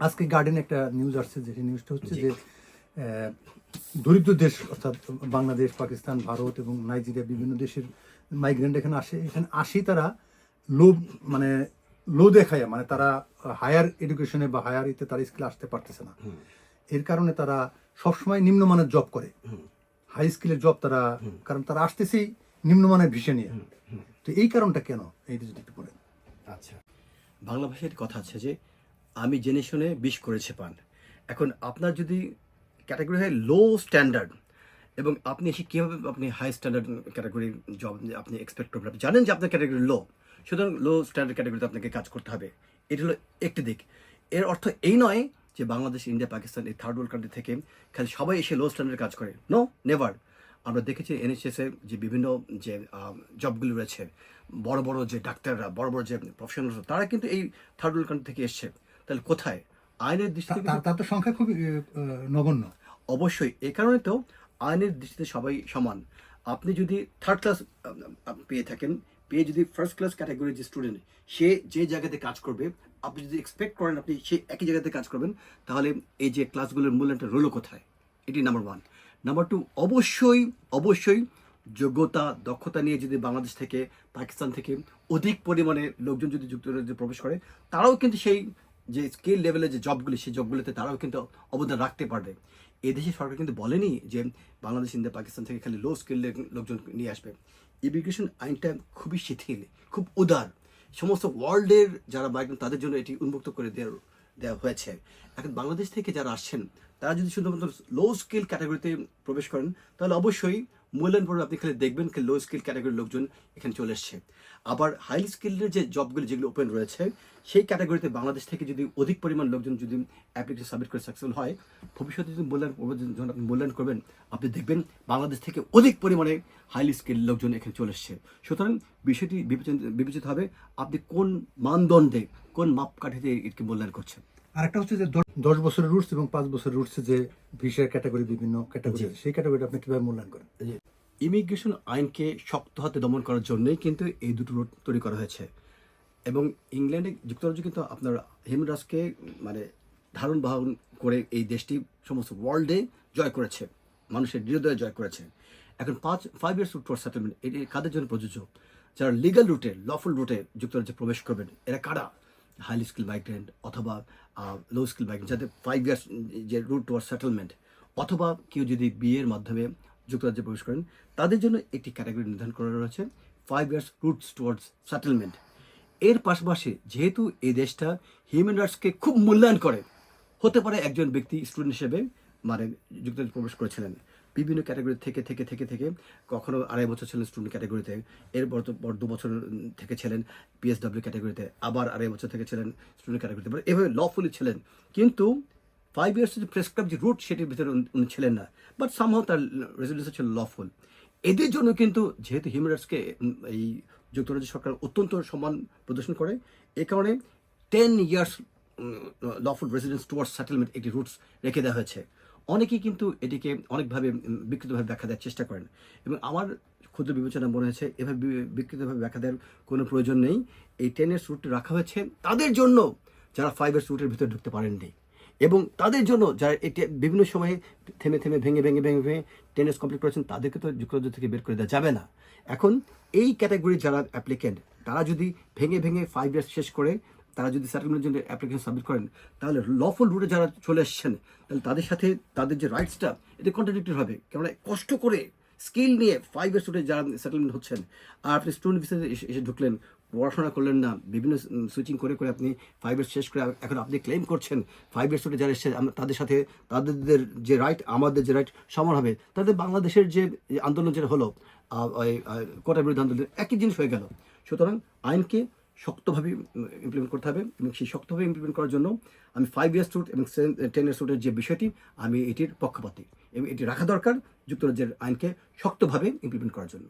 আজকে গার্ডেন একটা নিউজ আসছে যে নিউজটা হচ্ছে যে দরিদ্র দেশ অর্থাৎ বাংলাদেশ পাকিস্তান ভারত এবং নাইজেরিয়া বিভিন্ন দেশের মাইগ্রেন্ট এখানে আসে। এখানে আসি তারা লো মানে লো দেখায় মানে তারা হায়ার এডুকেশনে বা হায়ার ইতে তারা স্কিলে আসতে পারতেছে না। এর কারণে তারা সবসময় নিম্নমানের জব করে। হাই স্কিলের জব তারা কারণ তারা আসতেছেই নিম্নমানের ভিসে নিয়ে। তো এই কারণটা কেন? এইটা যদি একটু বলেন। আচ্ছা। বাংলা ভাষায় কথা আছে যে, আমি জেনে শুনে বিষ করেছে পান। এখন আপনার যদি ক্যাটাগরি হয় লো স্ট্যান্ডার্ড এবং আপনি এসে কীভাবে আপনি হাই স্ট্যান্ডার্ড ক্যাটাগরির জব আপনি এক্সপেক্ট করবেন? আপনি জানেন যে আপনার ক্যাটাগরি লো সুতরাং লো স্ট্যান্ডার্ড ক্যাটাগরিতে আপনাকে কাজ করতে হবে। এটা হলো একটি দিক। এর অর্থ এই নয় যে বাংলাদেশ, ইন্ডিয়া, পাকিস্তান এই থার্ড ওয়ার্ল্ড কান্ট্রি থেকে খালি সবাই এসে লো স্ট্যান্ডার্ড কাজ করে। নো নেভার আমরা দেখেছি এনএইচএস যে বিভিন্ন যে জবগুলি রয়েছে বড় বড় যে ডাক্তাররা বড় বড় যে প্রফেশনাল তারা কিন্তু এই থার্ড ওয়ার্ল্ড কান্ট্রি থেকে এসছে। তাহলে কোথায়? আইনের দৃষ্টিতে তার তো সংখ্যা খুবই নগণ্য। অবশ্যই। এ কারণে তো আইনের দৃষ্টিতে সবাই সমান। আপনি যদি থার্ড ক্লাস পেয়ে থাকেন পেয়ে যদি ফার্স্ট ক্লাস ক্যাটাগরির যে স্টুডেন্ট সে যে জায়গাতে কাজ করবে আপনি যদি এক্সপেক্ট করেন আপনি সেই একই জায়গাতে কাজ করবেন তাহলে এই যে ক্লাসগুলোর মূল্যায়নটা রইল কোথায়? এটি নাম্বার ওয়ান নাম্বার টু অবশ্যই অবশ্যই যোগ্যতা, দক্ষতা নিয়ে যদি বাংলাদেশ থেকে, পাকিস্তান থেকে অধিক পরিমাণে লোকজন যদি যুক্তরাজ্যে প্রবেশ করে, তারাও কিন্তু সেই যে স্কিল লেভেলের যে জবগুলি সেই জবগুলিতে তারাও কিন্তু অবদান রাখতে পারবে। এদেশে সরকার কিন্তু বলেনি যে বাংলাদেশ, ইন্ডিয়া, পাকিস্তান থেকে খালি লো স্কিল লোকজন নিয়ে আসবে। ইমিগ্রেশন আইনটা খুবই শিথিল, খুব উদার। সমস্ত ওয়ার্ল্ডের যারা মাইগ্রেন্ট তাদের জন্য এটি উন্মুক্ত করে দেওয়া দেওয়া হয়েছে। এখন বাংলাদেশ থেকে যারা আসছেন, তারা যদি শুধুমাত্র লো স্কিল ক্যাটাগরিতে প্রবেশ করেন, তাহলে অবশ্যই মূল্যায়ন পর্বে আপনি খালি দেখবেন লো স্কিল ক্যাটাগরির লোকজন এখানে চলে এসছে। আবার হাই স্কিলের যে জবগুলি যেগুলো ওপেন রয়েছে, সেই ক্যাটাগরিতে বাংলাদেশ থেকে যদি অধিক পরিমাণ লোকজন যদি অ্যাপ্লিকেশন সাবমিট করে সাকসেসফুল হয়, ভবিষ্যতে যদি মূল্যায়ন যখন আপনি মূল্যায়ন করবেন, আপনি দেখবেন বাংলাদেশ থেকে অধিক পরিমাণে হাইলি স্কিল লোকজন এখানে চলে এসছে। সুতরাং বিষয়টি বিবেচিত হবে আপনি কোন মানদণ্ডে, কোন মাপকাঠিতে এটি মূল্যায়ন করছেন। আরেকটা হচ্ছে যে দশ- বছরের রুটস এবং পাঁচ বছরের রুটস যে ভিসার ক্যাটাগরি বিভিন্ন ক্যাটাগরি সেই ক্যাটাগরিটা আপনি কীভাবে মূল্যায়ন করেন? ইমিগ্রেশন আইনকে শক্ত হাতে দমন করার জন্যই কিন্তু এই দুটো রুট তৈরি করা হয়েছে। এবং ইংল্যান্ডে যুক্তরাজ্য কিন্তু আপনার হিমরাজকে মানে ধারণ বাহন করে এই দেশটি সমস্ত ওয়ার্ল্ডে জয় করেছে মানুষের হৃদয়ে জয় করেছে। এখন পাঁচ five years route for settlement এটি কাদের জন্য প্রযোজ্য? যারা লিগাল রুটে লফুল রুটে যুক্তরাজ্যে প্রবেশ করবেন এরা কারা? হাইলি স্কিল মাইগ্রেন্ট অথবা লো স্কিল মাইগ্রেন্ট যাদের ফাইভ ইয়ার্স যে রুট টুয়ার সেটেলমেন্ট অথবা কেউ যদি বিয়ের মাধ্যমে যুক্তরাজ্যে প্রবেশ করেন, তাদের জন্য একটি ক্যাটাগরি নির্ধারণ করা রয়েছে five years routes towards settlement এর পাশাপাশি যেহেতু এই দেশটা হিউম্যান রাইটসকে খুব মূল্যায়ন করে, হতে পারে একজন ব্যক্তি স্টুডেন্ট হিসেবে মানে যুক্তরাজ্যে প্রবেশ করেছিলেন। বিভিন্ন ক্যাটাগরি থেকে থেকে থেকে থেকে কখনো আড়াই বছর ছিলেন স্টুডেন্ট ক্যাটাগরিতে এরপর তো পর দু বছর থেকে ছিলেন পিএসডব্লিউ ক্যাটাগরিতে আবার আড়াই বছর থেকে ছিলেন স্টুডেন্ট ক্যাটাগরিতে মানে এভাবে লফুলি ছিলেন। কিন্তু ফাইভ ইয়ার্স যে প্রেসক্রাইব যে রুট সেটির ভিতরে উনি- ছিলেন না। বাট সামহাও তার রেজলিউশন ছিল লফুল এদের জন্য কিন্তু যেহেতু হিউম্যান রাইটসকে এই যুক্তরাজ্য সরকার অত্যন্ত সম্মান প্রদর্শন করে, এ কারণে ten years lawful residence towards settlement একটি রুটস রেখে দেওয়া হয়েছে। অনেকেই কিন্তু এটিকে অনেকভাবে বিকৃতভাবে ব্যাখ্যা দেওয়ার চেষ্টা করেন। এবং আমার ক্ষুদ্র বিবেচনা মনে হয়েছে, এভাবে বিকৃতভাবে ব্যাখ্যা দেওয়ার কোনো প্রয়োজন নেই। এই টেন ইয়ার্স রুটটি রাখা হয়েছে তাদের জন্য যারা ফাইভ ইয়ার্স রুটের ভিতরে ঢুকতে পারেননি। এবং তাদের জন্য যারা এটি বিভিন্ন সময়ে থেমে থেমে ভেঙে ভেঙে ভেঙে ভেঙে টেনিস কমপ্লিট করেছেন, তাদেরকে তো যুক্তরাজ্য থেকে বের করে দেওয়া যাবে না। এখন এই ক্যাটাগরির যারা অ্যাপ্লিকেন্ট তারা যদি ভেঙে ভেঙে ফাইভ ইয়ার্স শেষ করে তারা যদি সেটেলমেন্টের জন্য অ্যাপ্লিকেশন সাবমিট করেন, তাহলে লফুল রুটে যারা চলে এসেছেন তাহলে তাদের সাথে তাদের যে রাইটসটা এটা কন্ট্রাডিক্টর হবে। কেননা কষ্ট করে স্কিল নিয়ে ফাইভ ইয়ার্স রুটে যারা সেটেলমেন্ট হচ্ছেন, আর আপনি স্টুডেন্ট ভিসাতে এসে এসে ঢুকলেন, পড়াশোনা করলেন না, বিভিন্ন সুইচিং করে করে আপনি ফাইভ ইয়ার্স শেষ করে এখন আপনি ক্লেম করছেন ফাইভ ইয়ার্স রুটে যারা আমরা তাদের সাথে তাদের যে রাইট আমাদের যে রাইট সমান হবে। তাদের বাংলাদেশের যে আন্দোলন যেটা হলো কোটা বিরোধী আন্দোলন, একই জিনিস হয়ে গেল। সুতরাং আইনকে শক্তভাবে ইমপ্লিমেন্ট করতে হবে এবং সেই শক্তভাবে ইমপ্লিমেন্ট করার জন্য আমি ফাইভ ইয়ার্স রুট এবং টেন ইয়ার্স রুটের যে বিষয়টি, আমি এটির পক্ষপাতি এবং এটি রাখা দরকার যুক্তরাজ্যের আইনকে শক্তভাবে ইমপ্লিমেন্ট করার জন্য।